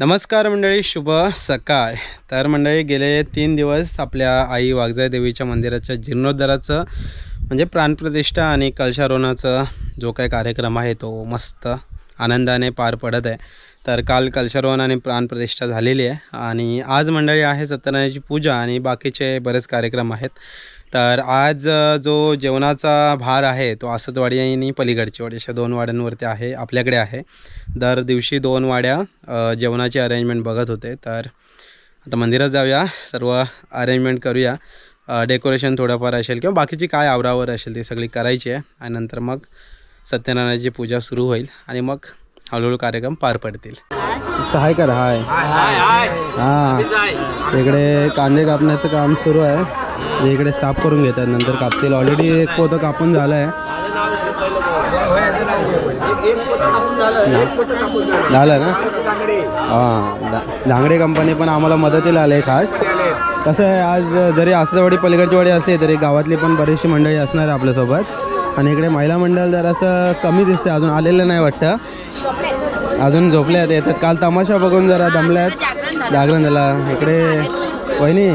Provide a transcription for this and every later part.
नमस्कार मंडळी शुभ सकाळ. तर मंडळी गेले तीन दिवस आपल्या आई वाघजाई देवीच्या मंदिराच्या जीर्णोद्धाराचं म्हणजे प्राणप्रतिष्ठा आणि कलशारोहणाचं जो काही कार्यक्रम आहे तो मस्त आनंदाने पार पडत आहे. तर काल कलशारोहण आणि प्राणप्रतिष्ठा झालेली आहे आणि आज मंडळी आहे सत्यनारायणाची पूजा आणि बाकीचे बरेच कार्यक्रम आहेत. तर आज जो जेवणाचा भार आहे तो आसतवाडी आणि पलीकडची वाडी अशा दोन वाड्यांवरती आहे आपल्याकडे आहे. दर दिवशी दोन वाड्या जेवणाची अरेंजमेंट बघत होते. तर आता मंदिरात जाऊया सर्व अरेंजमेंट करूया. डेकोरेशन थोडंफार असेल किंवा बाकीची काय आवरावर असेल ती सगळी करायची आहे. आणि नंतर मग सत्यनारायणाची पूजा सुरू होईल आणि मग हळूहळू कार्यक्रम पार पडतील. हाय कर हाय. हां. इकडे कांदे कापण्याचं काम सुरू आहे. इकडे साफ करून घेतात नंतर कापतील. ऑलरेडी एक पोतं कापून झालं आहे झालं ना? हां धांगडे कंपनी पण आम्हाला मदतीला आले खास. कसं आहे आज जरी आसतवाडी पलीकडची वाडी असली तरी गावातली पण बरीचशी मंडळी असणार आहे आपल्यासोबत. आणि इकडे महिला मंडळ जरासं कमी दिसते अजून आलेलं नाही वाटतं. अजून झोपले आहेत येतात. काल तमाशा बघून जरा दमले आहेत जागरण झाला. इकडे वहिनी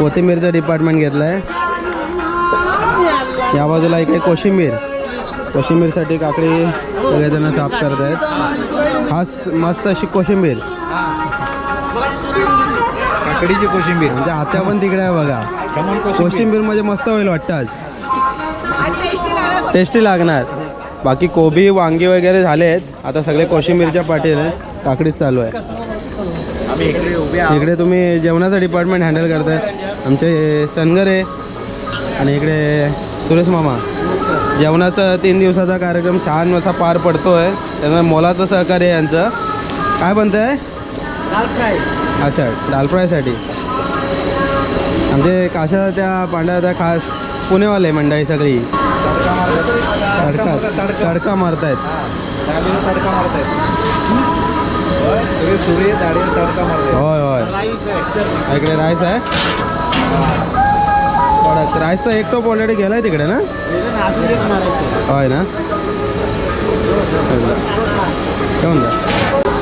कोथिंबीरचं डिपार्टमेंट घेतलं आहे या बाजूला इकडे कोशिंबीर. कोशिंबीरसाठी काकडी सगळेजण साफ करत आहेत खास मस्त अशी कोशिंबीर. काकडीची कोशिंबीर. म्हणजे आत्या पण तिकडे आहे बघा. कोशिंबीर. म्हणजे मस्त होईल वाटतं आज. टेस्टी लागणार. बाकी कोबी वांगी वगैरे झाले आहेत आता सगळे कोशिंबीरच्या पाठीने काकडीच चालू आहे. आम्ही इकडे उभे इकडे तुम्ही जेवणाचं डिपार्टमेंट हँडल करताय आमचे सनगरे आणि इकडे सुरेश मामा. जेवणाचा तीन दिवसाचा कार्यक्रम छान असा पार पडतो आहे त्यामुळे मोलाचं सहकार्य आहे यांचं. काय बनतं आहे अच्छा दाल फ्रायसाठी. आमचे काशा त्या पांढऱ्या त्या खास पुणेवाले मंडळी सगळी. तडका तडका. मारतायत. तडका मारतायत. सगळे सूर्य दाढी तडका मारतायत होय होय. राईस आहे. इकडे राईस आहे. कडक. राईसचा एक टोप ऑलरेडी गेलाय तिकडे ना? अजून एक मारायचं. होय ना? ठेवून द्या.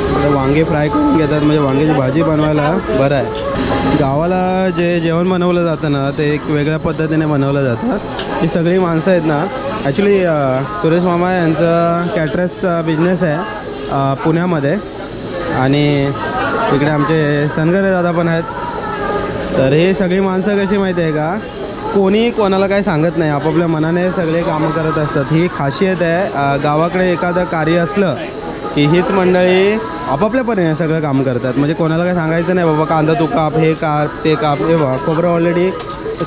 इकडे वांगे फ्राय करून घेतात म्हणजे वांग्याची भाजी बनवायला. बरं आहे. गावाला जे जेवण बनवलं जातं ना ते एक वेगळ्या पद्धतीने बनवलं जातं. ही सगळी माणसं आहेत ना ॲक्च्युली सुरेश मामा यांचं कॅटरस बिझनेस आहे पुण्यामध्ये. आणि इकडे आमचे सनगरे दादा पण आहेत. तर हे सगळी माणसं कशी माहिती आहे का? कोणी कोणाला काही सांगत नाही. आपापल्या मनाने सगळे कामं करत असतात. ही खासियत आहे. गावाकडे एखादं कार्य असलं की हीच मंडळी आपापल्या परीने सगळं काम करतात. म्हणजे कोणाला काय सांगायचं नाही बाबा कांदा तू काप हे काप ते काप. हे बा खोबरं ऑलरेडी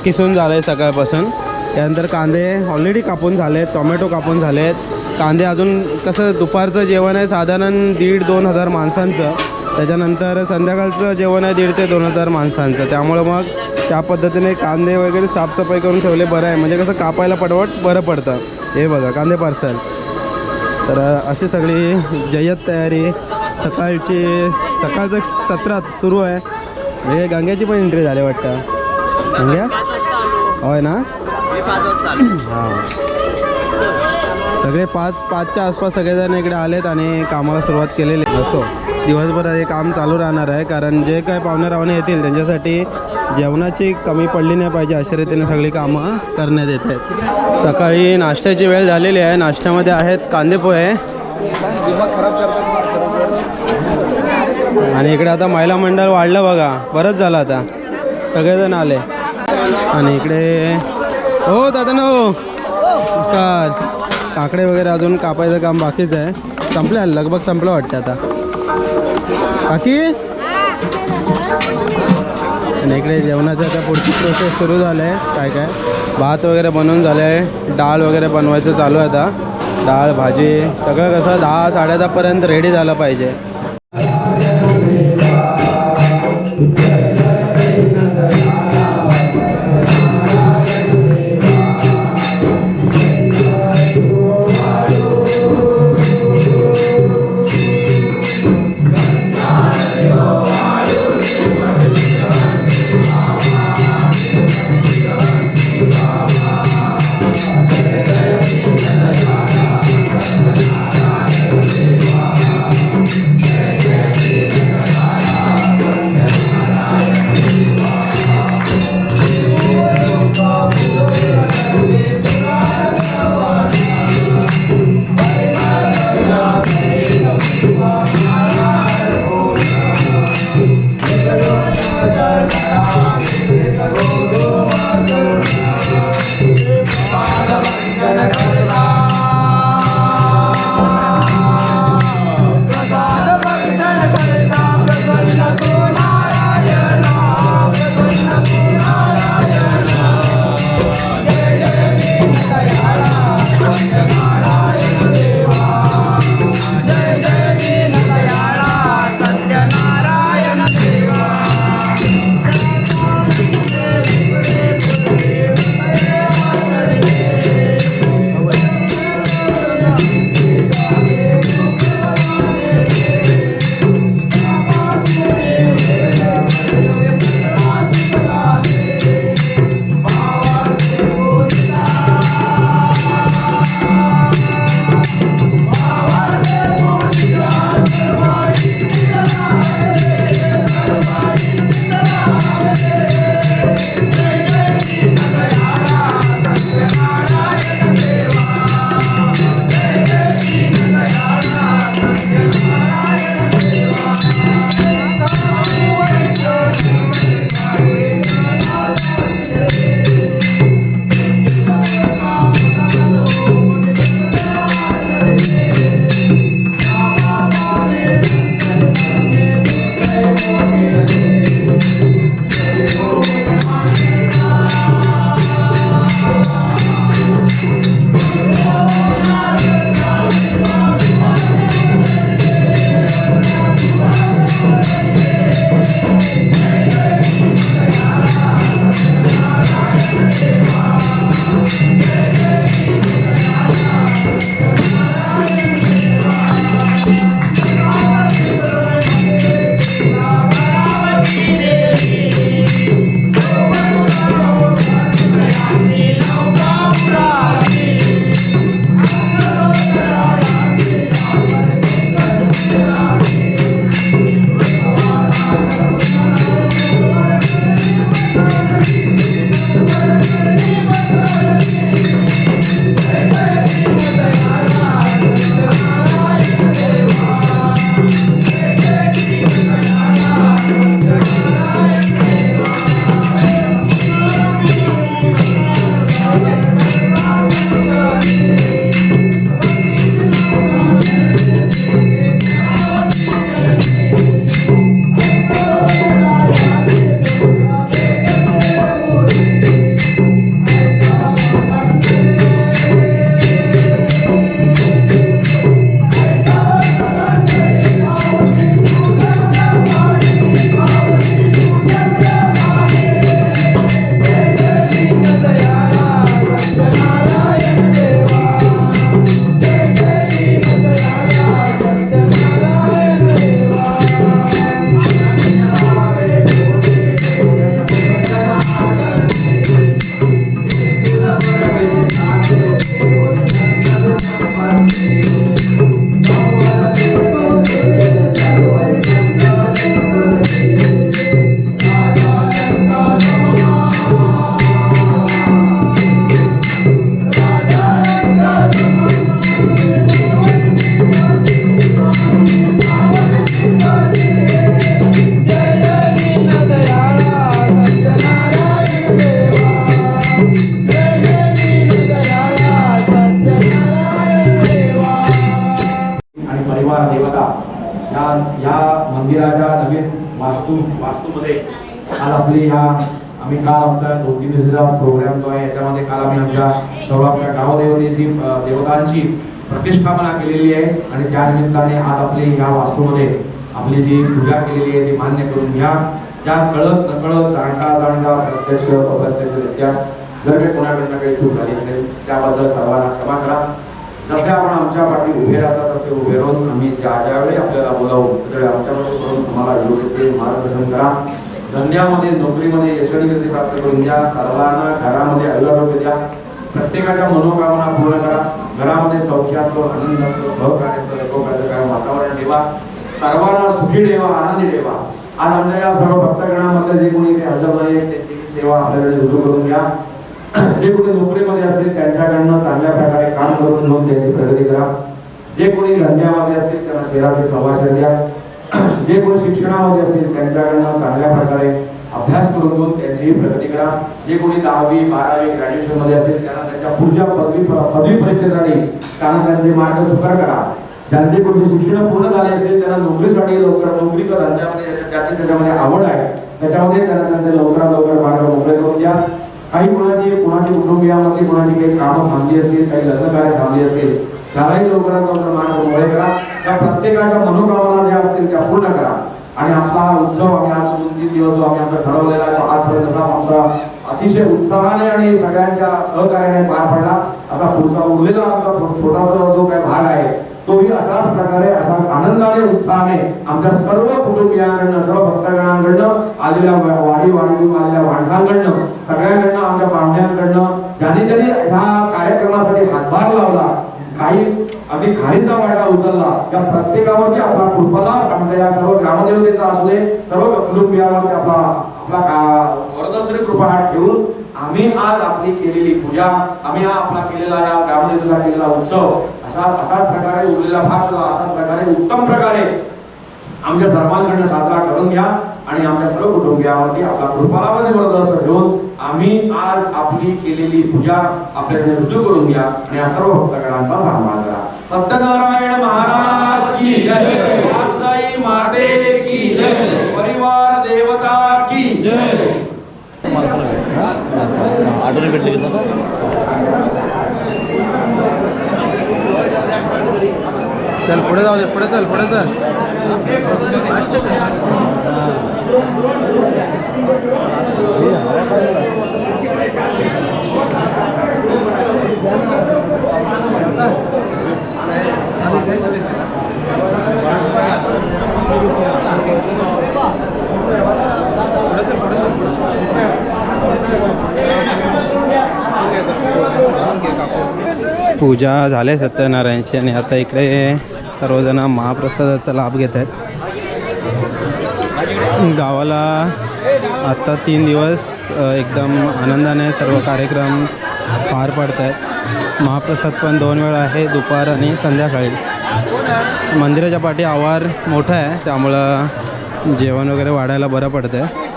किसून झालं आहे सकाळपासून. त्यानंतर कांदे ऑलरेडी कापून झाले आहेत टोमॅटो कापून झाले आहेत कांदे अजून कसं दुपारचं जेवण आहे साधारण दीड दोन हजार माणसांचं. त्याच्यानंतर संध्याकाळचं जेवण आहे दीड ते दोन हजार माणसांचं. त्यामुळं मग त्या पद्धतीने कांदे वगैरे साफसफाई करून ठेवले बरं आहे. म्हणजे कसं कापायला पटवट बरं पडतं. हे बघा कांदे पार्सल तर अशी सगळी जय्यत तयारी. सकाळची सकाळचं सत्रात सुरू आहे. म्हणजे गंग्याची पण एंट्री झाली वाटतं. गंग्या? होय ना? हां. सगळे पाच पाचच्या आसपास सगळेजण इकडे आलेत आणि कामाला सुरुवात केलेली आहे. असो दिवसभर हे काम चालू राहणार आहे कारण जे काय पाहुणे येतील त्यांच्यासाठी जेवणाची कमी पडली नाही पाहिजे अशा रीतीने सगळी कामं करण्यात येत आहेत. सकाळी नाश्त्याची वेळ झालेली आहे नाश्त्यामध्ये आहेत कांदे पोहे. आणि इकडे आता महिला मंडळ वाढलं बघा बरंच झालं आता. सगळेजण आले. आणि इकडे हो दादा ना हो. का काकडे वगैरे अजून कापायचं काम बाकीच आहे. संपलं लगभग संपलं वाटतं आता. बाकी? आणि इकडे जेवणाचं आता पुढची प्रोसेस सुरू झालं आहे काय काय? भात वगैरे बनवून झालं आहे डाळ वगैरे बनवायचं चालू आहे आता. डाळ भाजी सगळं कसं दहा साडेदहापर्यंत रेडी झालं पाहिजे. आज आपली ह्या आम्ही काल आमचा दोन तीन दिवसाचा प्रोग्राम जो आहे याच्यामध्ये काल आम्ही आमच्या सर्व आमच्या गावदेवतेची देवतांची प्रतिष्ठापना केलेली आहे. आणि त्या निमित्ताने आज आपली ह्या वास्तूमध्ये आपली जी पूजा केलेली आहे ती मान्य करून घ्या. त्या कळत नकळत जाणता जाणता प्रत्यक्ष अप्रत्यक्षरित्या जर काही कोणाकडनं काही चूक झाली असेल त्याबद्दल सर्वांना क्षमा करा. जसे आपण आमच्या पाठी उभे राहतात तसे उभे राहून आम्ही ज्या ज्यावेळी आपल्याला बोलावू त्यावेळी आमच्याबरोबर करून तुम्हाला योग्य ते मार्गदर्शन करा. धंद्यामध्ये नोकरीमध्ये यशस्वी प्राप्त करून द्या सर्वांना घरामध्ये आयुर्वेद द्या. प्रत्येकाच्या मनोकामना पूर्ण करा. घरामध्ये सौख्याचं आनंदाचं सहकार्याचं एकोप्याचं वातावरण ठेवा. सर्वांना सुखी ठेवा आनंदी ठेवा. आज आमच्या या सर्व भक्तगणामध्ये जे कोणी इथे हजर नाही आहेत त्यांची सेवा आपल्याकडे रुजू करून घ्या. जे कोणी नोकरीमध्ये असतील त्यांच्याकडनं चांगल्या प्रकारे काम करून घेऊन त्यांची प्रगती करा. जे कोणी धंद्यामध्ये असतील त्यांना शहराचे सभाषण द्या. जे कोण शिक्षणामध्ये असतील त्यांच्याकडनं चांगल्या प्रकारे अभ्यास करून घेऊन त्यांचीही प्रगती करा. जे कोणी दहावी बारावी ग्रॅज्युएशनमध्ये असतील त्यांना त्यांच्या पुढच्या पदवी पदवी परीक्षेसाठी त्यांना त्यांचे मार्ग सुकर करा. ज्यांचे कोणते शिक्षण पूर्ण झाले असतील त्यांना नोकरीसाठी लवकर नोकरी करा धंद्यामध्ये त्याची त्याच्यामध्ये आवड आहे. त्याच्यामध्ये त्यांना त्यांचे लवकरात लवकर मार्ग मोकळे करून द्या. काही कोणाची कोणाची कुटुंबियामध्ये कोणाची काही कामं थांबली असतील काही लग्न कार्य थांबली असतील त्यालाही लवकरात लवकर मार्ग मोकळे करा. त्या प्रत्येकाच्या मनोकामना ज्या असतील त्या पूर्ण करा. आणि आपला हा उत्सव आम्ही आज दोन तीन दिवस जो आम्ही आमचा ठरवलेला आहे तो आजपर्यंत आमचा अतिशय उत्साहाने आणि सगळ्यांच्या सहकार्याने पार पडला. असा पुढचा उरलेला आमचा छोटासा जो काही भाग आहे तोही अशाच प्रकारे अशा आनंदाने उत्साहाने आमच्या सर्व कुटुंबियांकडनं सर्व भक्तगणांकडनं आलेल्या वाढी वाडी आलेल्या माणसांकडनं सगळ्यांकडनं आमच्या पाहुण्यांकडनं ज्यांनी ज्यांनी ह्या कार्यक्रमासाठी हातभार लावला काही अगदी खारीचा वाटा उचलला. या प्रत्येकावरती आपला कृपला आमच्या या सर्व ग्रामदेवतेचा असू दे सर्व कुटुंबियावरती आपला आपला वरदश्री कृपा हात ठेवून आम्ही आज आपली केलेली पूजा आम्ही हा आपला केलेला या ग्रामदेवतेचा केलेला उत्सव अशा अशाच प्रकारे उरलेला भाग सुद्धा अशाच प्रकारे उत्तम प्रकारे आमच्या सर्वांकडनं साजरा करून घ्या आणि आमच्या सर्व कुटुंबियावरती आपला कृपालावाने वरदस्त्र घेऊन आम्ही आज आपली केलेली पूजा आपल्याकडे रुजू करून घ्या आणि या सर्व भक्तगणांचा सन्मान करा. सत्यनारायण महाराज की जय. वाजसाई माते की जय. परिवार देवता की जय. आठवणी भेटली का चल पुढे जाऊ दे पुढे चल पुढे चल. पूजा झाले सत्यनारायणची आणि आता इकडे सर्वजण महाप्रसादाचा लाभ घेत आहेत. गावाला आत्ता तीन दिवस एकदम आनंदाने सर्व कार्यक्रम पार पडत आहेत महाप्रसाद पण दोन वेळा आहे दुपार आणि संध्याकाळी. मंदिराच्या पाठी आवार मोठा आहे त्यामुळं जेवण वगैरे वाढायला बरं पडतं आहे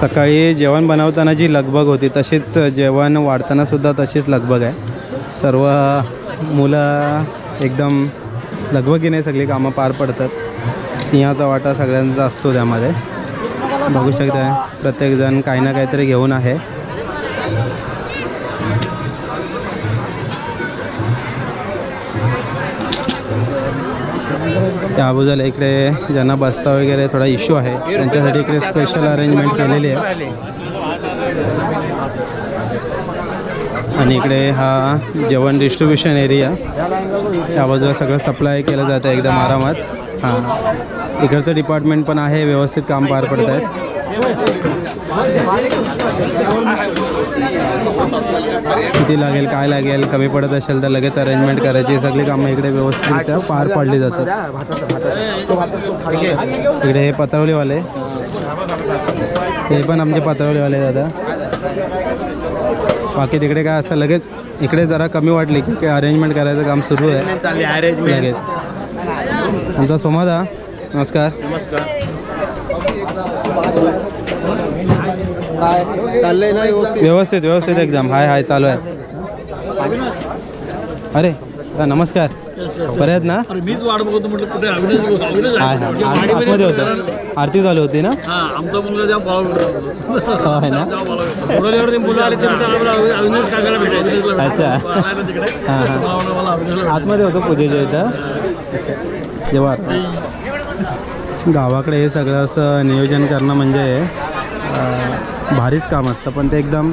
सकाळी जेवण बनवताना जी लगबग होती तशीच जेवण वाढताना सुद्धा तशीच लगबग आहे. सर्व मुलं एकदम लगबगीने सगळी कामं पार पडतात. सिंहाचा वाटा सगळ्यांचा असतो त्यामध्ये. बघू शकता प्रत्येकजण काही ना काहीतरी घेऊन आहे. त्या अगोदर इकडे ज्यांना बसता वगैरे थोडा इश्यू आहे त्यांच्यासाठी इकडे स्पेशल अरेंजमेंट केलेली आहे. आणि इकडे हा जेवण डिस्ट्रीब्युशन एरिया त्या बाजूला सगळं सप्लाय केलं जातं एकदम आरामात. हां. इकडचं डिपार्टमेंट पण आहे व्यवस्थित काम पार पडत आहेत. किती लागेल काय लागेल कमी पडत असेल तर लगेच अरेंजमेंट करायची. सगळी कामं इकडे व्यवस्थितरित्या पार पाडली जातात. इकडे हे पत्रवलीवाले हे पण आमचे पत्रवलीवाले दादा. बाकी तिकडे काय असं लगेच इकडे जरा कमी वाटली की काय अरेंजमेंट करायचं काम सुरू आहे. लगेच. आमचा सोमादा नमस्कार. चाललंय ना व्यवस्थित व्यवस्थित एकदम. हाय हाय चालू आहे. अरे हा, नमस्कार. बरे आहेत ना? अरे मीच वाट बघतो म्हटलं कुठे अविनाश आतमध्ये होतं. आरती चालू होती ना? हा आमचा मुलगा जेव्हा बोलावला हो आहे ना? ते मुलं आले ते अविनाश काकाला भेटायचं. अच्छा. आतमध्ये होतो पूजेच्या इथं? जेव्हा. गावाकडे हे सगळं असं नियोजन करणं म्हणजे भारीच काम असतं. पण ते एकदम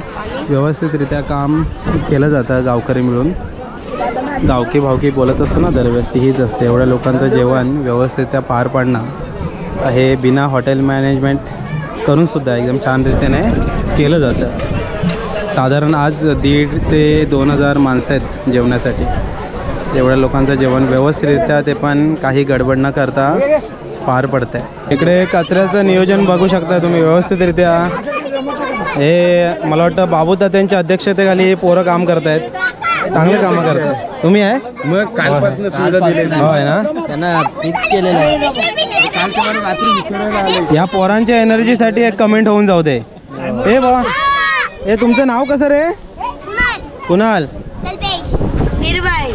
व्यवस्थितरित्या काम केलं जातं गावकरी मिळून. गावकी भावकी बोलत असतो ना दरवेळेस ती हीच असते. एवढ्या लोकांचं जेवण व्यवस्थितरित्या पार पाडणं हे बिना हॉटेल मॅनेजमेंट करूनसुद्धा एकदम छान रीतीने केलं जातं. साधारण आज दीड ते दोन हजार माणसं आहेत जेवणासाठी एवढ्या लोकांचं जेवण व्यवस्थितरित्या ते पण काही गडबड न करता पार पडतं आहे इकडे कचऱ्याचं नियोजन बघू शकता तुम्ही व्यवस्थितरित्या. हे मला वाटतं बाबू तात्यांच्या अध्यक्षतेखाली पोरं काम करतायत. चांगले कामं करतात तुम्ही आहे? मग कालपासून सुविधा दिली हो आहे ना? त्यांना फिक्स केलेलं आहे. या पोरांच्या एनर्जीसाठी एक कमेंट होऊन जाऊ दे. ए बा ए तुमचं नाव कसं रे? कुणाल.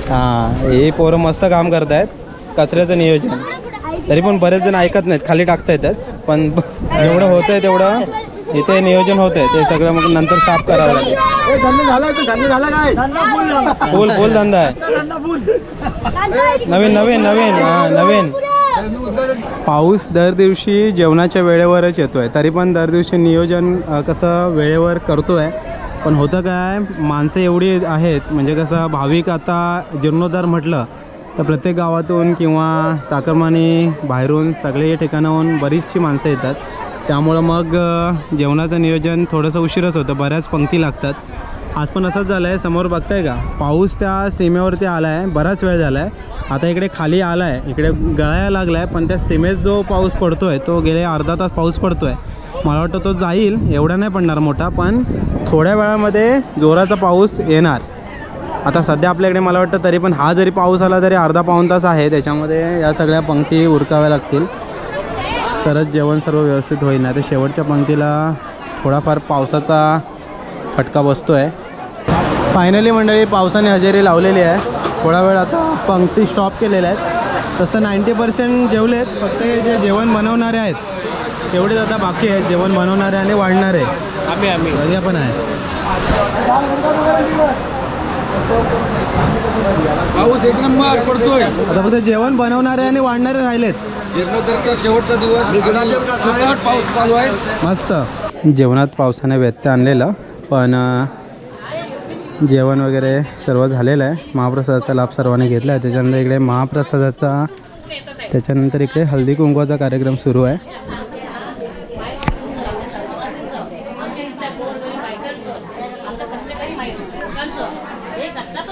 हां हे पोरं मस्त काम करतायत. कचऱ्याचं नियोजन. तरी पण बरेच जण ऐकत नाहीत. खाली टाकतायतच. पण ब- जेवढं होतं आहे तेवढं. इथे नियोजन होतं आहे ते सगळं मग नंतर साफ करावं लागेल. फुल फुल धंदा आहे. नवीन नवीन नवीन हां नवीन. पाऊस दर दिवशी जेवणाच्या वेळेवरच येतो आहे तरी पण दर दिवशी नियोजन कसं वेळेवर करतो आहे पण होतं काय माणसं एवढी आहेत. म्हणजे कसं भाविक आता जीर्णोद्धार म्हटलं तर प्रत्येक गावातून किंवा चाकरमानी बाहेरून सगळे ठिकाणाहून बरीचशी माणसं येतात. त्यामुळं मग जेवणाचं नियोजन थोडंसं उशीरच होतं. बऱ्याच पंक्ती लागतात. आज पण असंच झालं आहे समोर बघताय का? पाऊस त्या सीमेवरती आला आहे बराच वेळ झाला आहे आता इकडे खाली आला आहे इकडे गळायला लागला आहे पण त्या सीमेत जो पाऊस पडतो आहे तो गेले अर्धा तास पाऊस पडतो आहे मला वाटतं तो जाईल. एवढा नाही पडणार मोठा. पण थोड्या वेळामध्ये जोराचा पाऊस येणार. आता सध्या आपल्याकडे मला वाटतं तरी पण हा जरी पाऊस आला तरी अर्धा पाऊण तास आहे. त्याच्यामध्ये या सगळ्या पंक्ती उरकाव्या लागतील. तरच जेवण सर्व व्यवस्थित होईल. नाही तर शेवटच्या पंक्तीला थोडाफार पावसाचा फटका बसतो आहे फायनली मंडळी पावसाने हजेरी लावलेली आहे. थोडा वेळ आता पंक्ती स्टॉप केलेल्या आहेत. तसं नाईंटी पर्सेंट जेवले आहेत फक्त हे जे जेवण बनवणारे आहेत तेवढेच आता बाकी आहेत. जेवण बनवणारे आणि वाढणारे. आम्ही आम्ही. पण आहे. पाऊस एक नंबर पडतोय. आता फक्त जेवण बनवणारे आणि वाढणारे राहिलेत. शेवटचा दिवस सुसाट पाऊस चालू आहे. मस्त. जेवणात पावसाने व्यत्यय आणलेला पण जेवण वगैरे सर्व झालेलं आहे. महाप्रसादाचा लाभ सर्वांनी घेतला आहे. त्याच्यानंतर इकडे महाप्रसादाचा त्याच्यानंतर इकडे हळदी कुंकवाचा कार्यक्रम सुरू आहे.